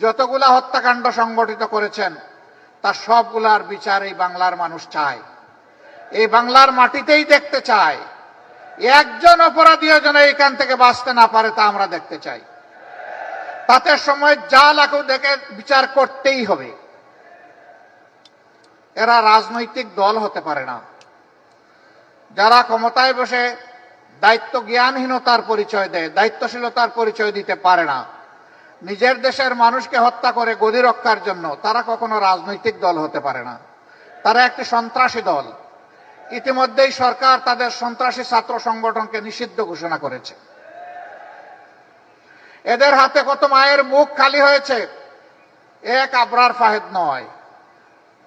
যতগুলা হত্যাকাণ্ড সংগঠিত করেছেন, তার সবগুলার বিচার এই বাংলার মানুষ চায়। এই বাংলার মাটিতেই দেখতে চায়। একজন অপরাধীও যেন এখান থেকে বাঁচতে না পারে তা আমরা দেখতে চাই। তাতে সময় যা লাগুক দেখে বিচার করতেই হবে। এরা রাজনৈতিক দল হতে পারে না। যারা ক্ষমতায় বসে দায়িত্ব জ্ঞানহীনতার পরিচয় দেয়, দায়িত্বশীলতার পরিচয় দিতে পারে না। নিজের দেশের মানুষকে হত্যা করে গদি রক্ষার জন্য তারা কখনো রাজনৈতিক দল হতে পারে না। তারা একটি সন্ত্রাসী দল। ইতিমধ্যেই সরকার তাদের সন্ত্রাসী ছাত্র সংগঠনকে নিষিদ্ধ ঘোষণা করেছে। এদের হাতে কত মায়ের মুখ খালি হয়েছে? এক আবরার ফাহেদ নয়।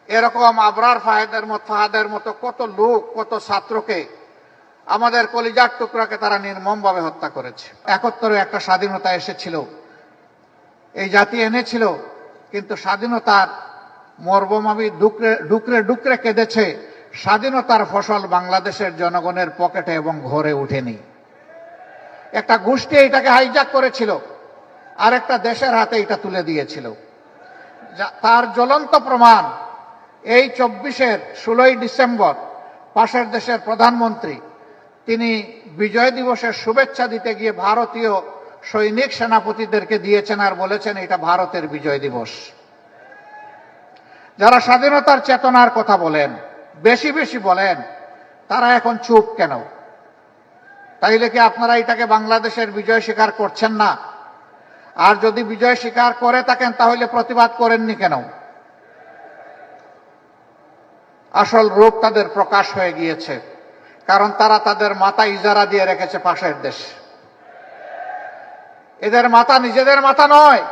এরকম আবরার ফাহেদের মতো, ফাহাদের মতো কত লোক, কত ছাত্রকে আমাদের কলিজার টুকরাকে তারা নির্মমভাবে হত্যা করেছে। একত্তরে একটা স্বাধীনতা এসেছিল। এই জাতি এনেছিল, কিন্তু স্বাধীনতার মর্মমাবি ডুকরে ডুকরে ডুকরে কেঁদেছে স্বাধীনতার ফসল বাংলাদেশের জনগণের পকেটে এবং ঘরে উঠেনি। একটা গোষ্ঠী এটাকে হাইজাক করেছিল আর একটা দেশের হাতে এটা তুলে দিয়েছিল। তার জ্বলন্ত প্রমাণ এই চব্বিশের ষোলোই ডিসেম্বর পাশের দেশের প্রধানমন্ত্রী, তিনি বিজয় দিবসের শুভেচ্ছা দিতে গিয়ে ভারতীয় সৈনিক সেনাপতিদেরকে দিয়েছেন আর বলেছেন, এটা ভারতের বিজয় দিবস। যারা স্বাধীনতার চেতনার কথা বলেন, বেশি বেশি বলেন, তারা এখন চুপ কেন? তাইলে কি আপনারা এটাকে বাংলাদেশের বিজয় স্বীকার করছেন না? আর যদি বিজয় স্বীকার করে থাকেন, তাহলে প্রতিবাদ করেননি কেন? আসল রূপ তাদের প্রকাশ হয়ে গিয়েছে, কারণ তারা তাদের মাথা ইজারা দিয়ে রেখেছে পাশের দেশ। এদের মাথা নিজেদের মাথা নয়।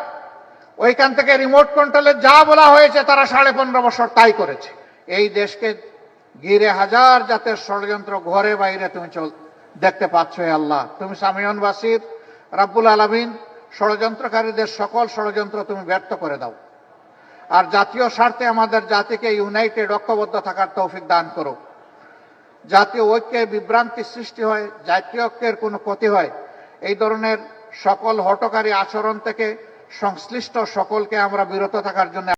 ওইখান থেকে রিমোট কন্ট্রোলে যা বলা হয়েছে, তারা সাড়ে পনেরো বছর তাই করেছে। এই দেশকে ঘিরে হাজার জাতের ষড়যন্ত্র ঘরে বাইরে তুমি চল, দেখতে পাচ্ছ আল্লাহ। তুমি সামিয়ন বাসির, রাব্বুল আলমিন, ষড়যন্ত্রকারীদের সকল ষড়যন্ত্র তুমি ব্যর্থ করে দাও। আর জাতীয় স্বার্থে আমাদের জাতিকে ইউনাইটেড ঐক্যবদ্ধ থাকার তৌফিক দান করো। জাতীয় ঐক্যে বিভ্রান্তি সৃষ্টি হয়, জাতীয় ঐক্যের কোনো ক্ষতি হয়। এই ধরনের সকল হটকারী আচরণ থেকে সংশ্লিষ্ট সকলকে আমরা বিরত থাকার জন্য